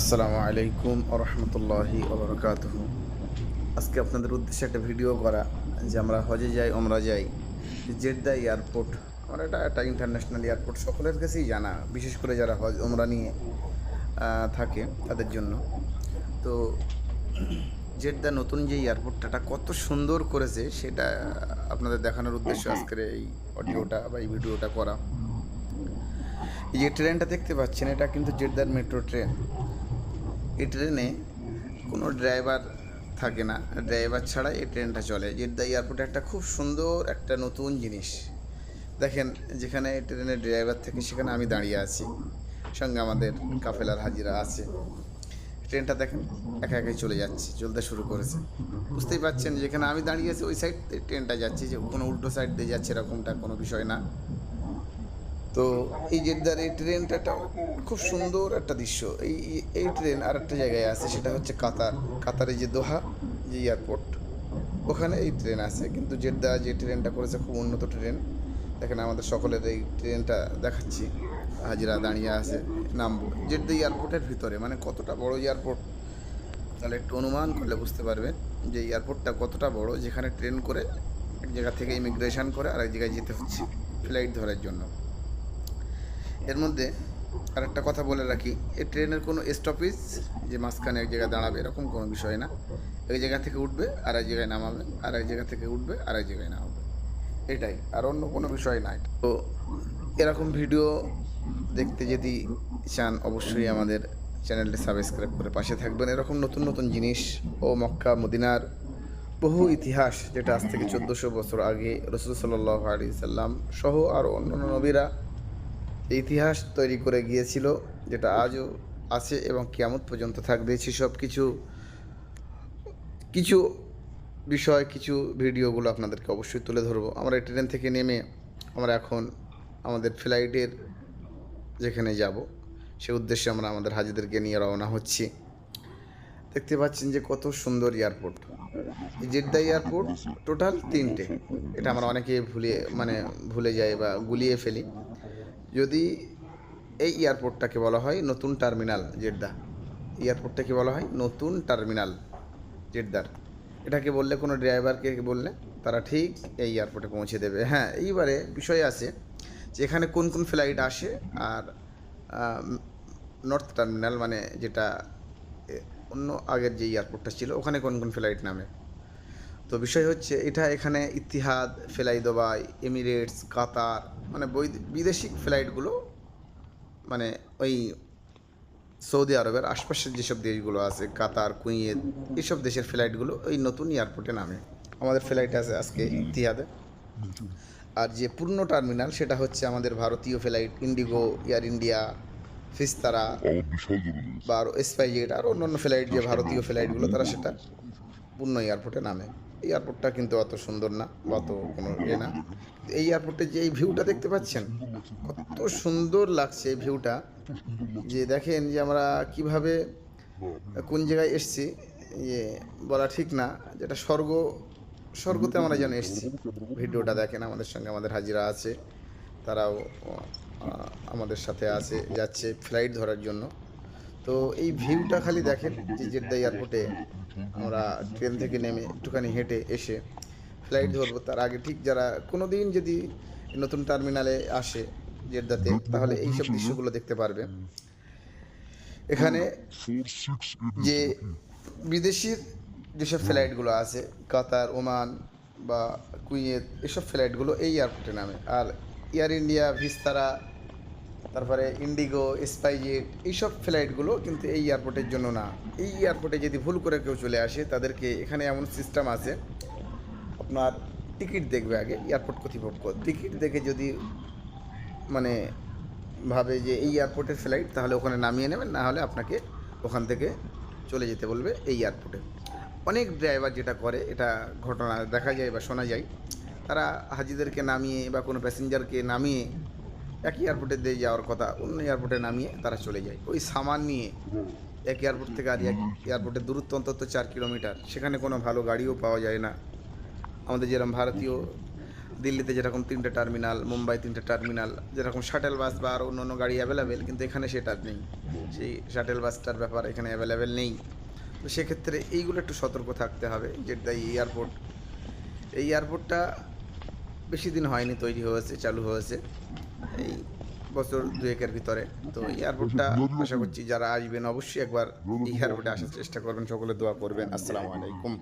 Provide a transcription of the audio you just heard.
আসসালামু আলাইকুম রহমতুল্লাহি ওবরকাত আজকে আপনাদের উদ্দেশ্যে একটা ভিডিও করা যে আমরা হজে যাই ওমরা যাই। জেদ্দা এয়ারপোর্ট, আমরা এটা একটা ইন্টারন্যাশনাল এয়ারপোর্ট, সকলের কাছেই জানা, বিশেষ করে যারা হজ ওমরা নিয়ে থাকে তাদের জন্য। তো জেদ্দা নতুন যে এয়ারপোর্টটা কত সুন্দর করেছে, সেটা আপনাদের দেখানোর উদ্দেশ্য আজকের এই অডিওটা বা এই ভিডিওটা করা। এই যে ট্রেনটা দেখতে পাচ্ছেন, এটা কিন্তু জেদ্দার মেট্রো ট্রেন। এই ট্রেনে কোনো ড্রাইভার থাকে না। ড্রাইভার ছাড়া এই ট্রেনটা চলে। জেদ্দা এয়ারপোর্টে একটা খুব সুন্দর একটা নতুন জিনিস। দেখেন, যেখানে ট্রেনের ড্রাইভার থাকে, সেখানে আমি দাঁড়িয়ে আছি। সঙ্গে আমাদের কাফেলার হাজিরা আছে। ট্রেনটা দেখেন, একা একাই চলে যাচ্ছে, চলতে শুরু করেছে। বুঝতেই পারছেন, যেখানে আমি দাঁড়িয়ে আছি, ওই সাইড ট্রেনটা যাচ্ছে। যে কোনো উল্টো সাইড দিয়ে যাচ্ছে, এরকমটা কোনো বিষয় না। তো এই জেদ্দার এই ট্রেনটা একটা খুব সুন্দর একটা দৃশ্য। এই এই ট্রেন আর একটা জায়গায় আছে, সেটা হচ্ছে কাতার। কাতারে যে দোহা, যে এয়ারপোর্ট ওখানে এই ট্রেন আছে। কিন্তু জেদ্দা যে ট্রেনটা করেছে, খুব উন্নত ট্রেন দেখেন আমাদের সকলের এই ট্রেনটা দেখাচ্ছি। হাজিরা দাঁড়িয়ে আছে নামবো জেদ্দা এয়ারপোর্টের ভিতরে মানে কতটা বড় এয়ারপোর্ট তাহলে একটু অনুমান করলে বুঝতে পারবেন যে এয়ারপোর্টটা কতটা বড়, যেখানে ট্রেন করে এক জায়গা থেকে ইমিগ্রেশন করে আরেক জায়গায় যেতে হচ্ছে ফ্লাইট ধরার জন্য। এর মধ্যে আরেকটা কথা বলে রাখি এই ট্রেনের কোনো স্টপেজ যে মাঝখানে এক জায়গায় দাঁড়াবে এরকম কোনো বিষয় না। এক জায়গা থেকে উঠবে আর এক জায়গায় নামাবে আর এক জায়গা থেকে উঠবে আর এক জায়গায় নামাবে। এটাই, আর অন্য কোনো বিষয় নাই তো এরকম ভিডিও দেখতে যদি চান, অবশ্যই আমাদের চ্যানেলটি সাবস্ক্রাইব করে পাশে থাকবেন। এরকম নতুন নতুন জিনিস ও মক্কা, মদিনার বহু ইতিহাস, যেটা আজ থেকে চোদ্দোশো বছর আগে রসুল সাল্লাহ আলি সাল্লাম সহ আর অন্যান্য নবীরা ইতিহাস তৈরি করে গিয়েছিল, যেটা আজও আছে এবং কেমন পর্যন্ত থাকবে। সেসব কিছু কিছু বিষয়, কিছু ভিডিওগুলো আপনাদেরকে অবশ্যই তুলে ধরবো। আমরা ট্রেন থেকে নেমে আমরা এখন আমাদের ফ্লাইটের যেখানে যাব, সে উদ্দেশ্যে আমরা আমাদের হাজিদেরকে নিয়ে রওনা হচ্ছি। দেখতে পাচ্ছেন যে কত সুন্দর এয়ারপোর্ট। জেদ্দা এয়ারপোর্ট টোটাল তিনটে। এটা আমরা অনেকে ভুলে মানে ভুলে যাই বা গুলিয়ে ফেলি। যদি এই এয়ারপোর্টটাকে বলা হয় নতুন টার্মিনাল জেদ্দা এয়ারপোর্টটাকে বলা হয় নতুন টার্মিনাল জেদ্দার এটাকে বললে কোনো ড্রাইভারকে বললে তারা ঠিক এই এয়ারপোর্টে পৌঁছে দেবে। হ্যাঁ এইবারে বিষয় আছে যে এখানে কোন কোন ফ্লাইট আসে আর নর্থ টার্মিনাল মানে যেটা অন্য আগের যে এয়ারপোর্টটা ছিল, ওখানে কোন কোন ফ্লাইট নামে। তো বিষয় হচ্ছে এটা এখানে ইতিহাদ, ফেলাই দুবাই, এমিরেটস, কাতার মানে বৈদ- বিদেশি ফ্লাইটগুলো মানে ওই সৌদি আরবের আশপাশের যেসব দেশগুলো আছে, কাতার, কুয়েত এইসব দেশের ফ্লাইটগুলো ওই নতুন এয়ারপোর্টে নামে। আমাদের ফ্লাইট আছে আজকে ইতিহাদে। আর যে পূর্ণ টার্মিনাল, সেটা হচ্ছে আমাদের ভারতীয় ফ্লাইট, ইন্ডিগো, এয়ার ইন্ডিয়া, ফিস্তারা বা আরও স্পাইজেট আর অন্যান্য ফ্লাইট, যে ভারতীয় ফ্লাইটগুলো, তারা সেটা পূর্ণ এয়ারপোর্টে নামে। এয়ারপোর্টটা কিন্তু অত সুন্দর না, অত কোনো ইয়ে না। এই এয়ারপোর্টে যে এই ভিউটা দেখতে পাচ্ছেন, কত সুন্দর লাগছে এই ভিউটা যে দেখেন যে আমরা কীভাবে কোন জায়গায় এসছি ইয়ে বলা ঠিক না, যেটা স্বর্গ, স্বর্গতে আমরা যেন এসছি। ভিডিওটা দেখেন, আমাদের সঙ্গে আমাদের হাজিরা আছে, তারাও আমাদের সাথে আছে, যাচ্ছে ফ্লাইট ধরার জন্য। তো এই ভিউটা খালি দেখেন যে জেদ্দা এয়ারপোর্টে আমরা ট্রেন থেকে নেমে একটুখানি হেঁটে এসে ফ্লাইট ধরবো। তার আগে ঠিক যারা কোনো দিন যদি নতুন টার্মিনালে আসে জেদ্দাতে তাহলে এইসব দৃশ্যগুলো দেখতে পারবে। এখানে যে বিদেশির যেসব ফ্লাইটগুলো আছে, কাতার, ওমান বা কুয়েত, এসব ফ্লাইটগুলো এই এয়ারপোর্টে নামে। আর এয়ার ইন্ডিয়া, ভিস্তারা তারপরে ইন্ডিগো স্পাইজেট এইসব ফ্লাইটগুলো কিন্তু এই এয়ারপোর্টের জন্য না। এই এয়ারপোর্টে যদি ভুল করে কেউ চলে আসে, তাদেরকে এখানে এমন সিস্টেম আছে, আপনার টিকিট দেখবে আগে এয়ারপোর্ট কর্তৃপক্ষ। টিকিট দেখে যদি মানে ভাবে যে এই এয়ারপোর্টের ফ্লাইট তাহলে ওখানে নামিয়ে নেবেন, না হলে আপনাকে ওখান থেকে চলে যেতে বলবে এই এয়ারপোর্টে অনেক ড্রাইভার যেটা করে, এটা ঘটনা দেখা যায় বা শোনা যায়। তারা হাজিদেরকে নামিয়ে বা কোনো প্যাসেঞ্জারকে নামিয়ে এক এয়ারপোর্টে দিয়ে যাওয়ার কথা, অন্য এয়ারপোর্টে নামিয়ে তারা চলে যায়। ওই সামান নিয়ে এক এয়ারপোর্ট থেকে আর এক এয়ারপোর্টের দূরত্ব অন্তত চার কিলোমিটার সেখানে কোনো ভালো গাড়িও পাওয়া যায় না। আমাদের যেরকম ভারতীয়, দিল্লিতে যেরকম তিনটে টার্মিনাল মুম্বাই তিনটে টার্মিনাল যেরকম শাটেল বাস বা আরও অন্য অন্য গাড়ি অ্যাভেলেবেল কিন্তু এখানে সেটা নেই। সেই শাটেল বাসটার ব্যাপার এখানে অ্যাভেলেবেল নেই। তো সেক্ষেত্রে এইগুলো একটু সতর্ক থাকতে হবে যেটা এই এয়ারপোর্ট এই এয়ারপোর্টটা বেশি দিন হয়নি, তৈরি হয়েছে, চালু হয়েছে। এই বছর দুয়েকের ভিতরে। তো এয়ারপোর্টটা আশা করছি যারা আসবেন অবশ্যই একবার এই এয়ারপোর্টে আসার চেষ্টা করবেন সকলে দোয়া করবেন। আসসালামু আলাইকুম।